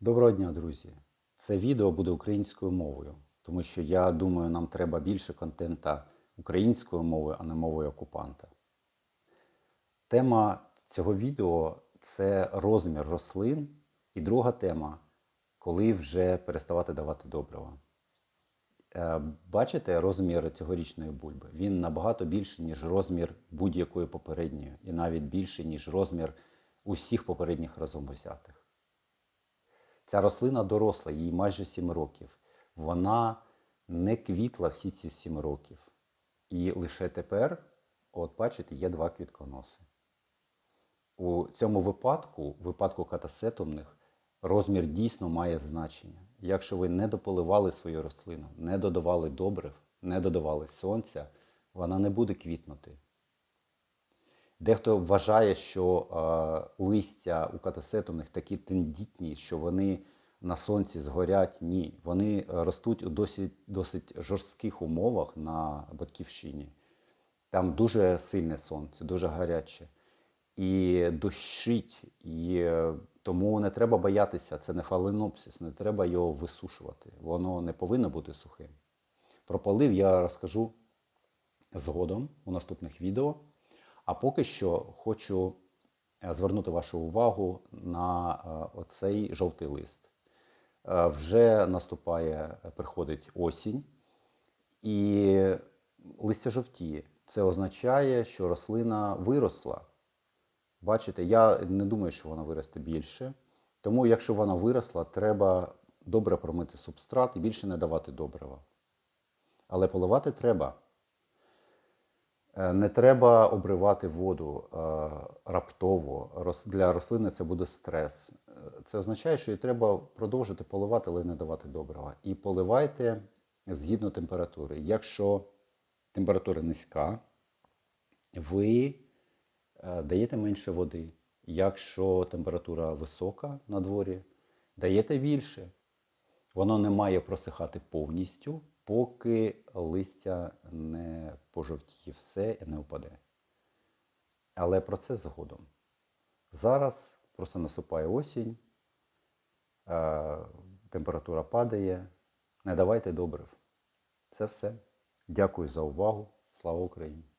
Доброго дня, друзі! Це відео буде українською мовою, тому що я думаю, нам треба більше контента українською мовою, а не мовою окупанта. Тема цього відео це розмір рослин, і друга тема коли вже переставати давати добрива. Е, Бачите розмір цьогорічної бульби? Він набагато більший, ніж розмір будь-якої попередньої, і навіть більший, ніж розмір усіх попередніх разом взятих. Ця рослина доросла, їй майже 7 років. Вона не квітла всі ці 7 років. І лише тепер, от бачите, є два квітконоси. У цьому випадку, в випадку катасетумних, розмір дійсно має значення. Якщо ви не дополивали свою рослину, не додавали добрив, не додавали сонця, вона не буде квітнути. Дехто вважає, що е, листя у катасетумних такі тендітні, що вони на сонці згорять. Ні, вони е, ростуть у досить, досить жорстких умовах на батьківщині. Там дуже сильне сонце, дуже гаряче. І дощить, і е, тому не треба боятися, це не фаленопсис, не треба його висушувати. Воно не повинно бути сухим. Про полив я розкажу згодом у наступних відео. А поки що хочу е, звернути вашу увагу на е, оцей жовтий лист. Е, Вже наступає, приходить осінь, і листя жовтіє. Це означає, що рослина виросла. Бачите, я не думаю, що вона виросте більше. Тому, якщо вона виросла, треба добре промити субстрат і більше не давати добрива. Але поливати треба. Е, Не треба обривати воду е, раптово. Для рослини це буде стрес. Е, Це означає, що їй треба продовжити поливати, але не давати добрива. І поливайте згідно температури. Якщо температура низька, ви даєте менше води. Якщо температура висока на дворі, даєте більше. Воно не має просихати повністю, поки листя не пожовтіє все і не впаде. Але про це згодом. Зараз просто наступає осінь, температура падає. Не давайте добрив. Це все. Дякую за увагу. Слава Україні!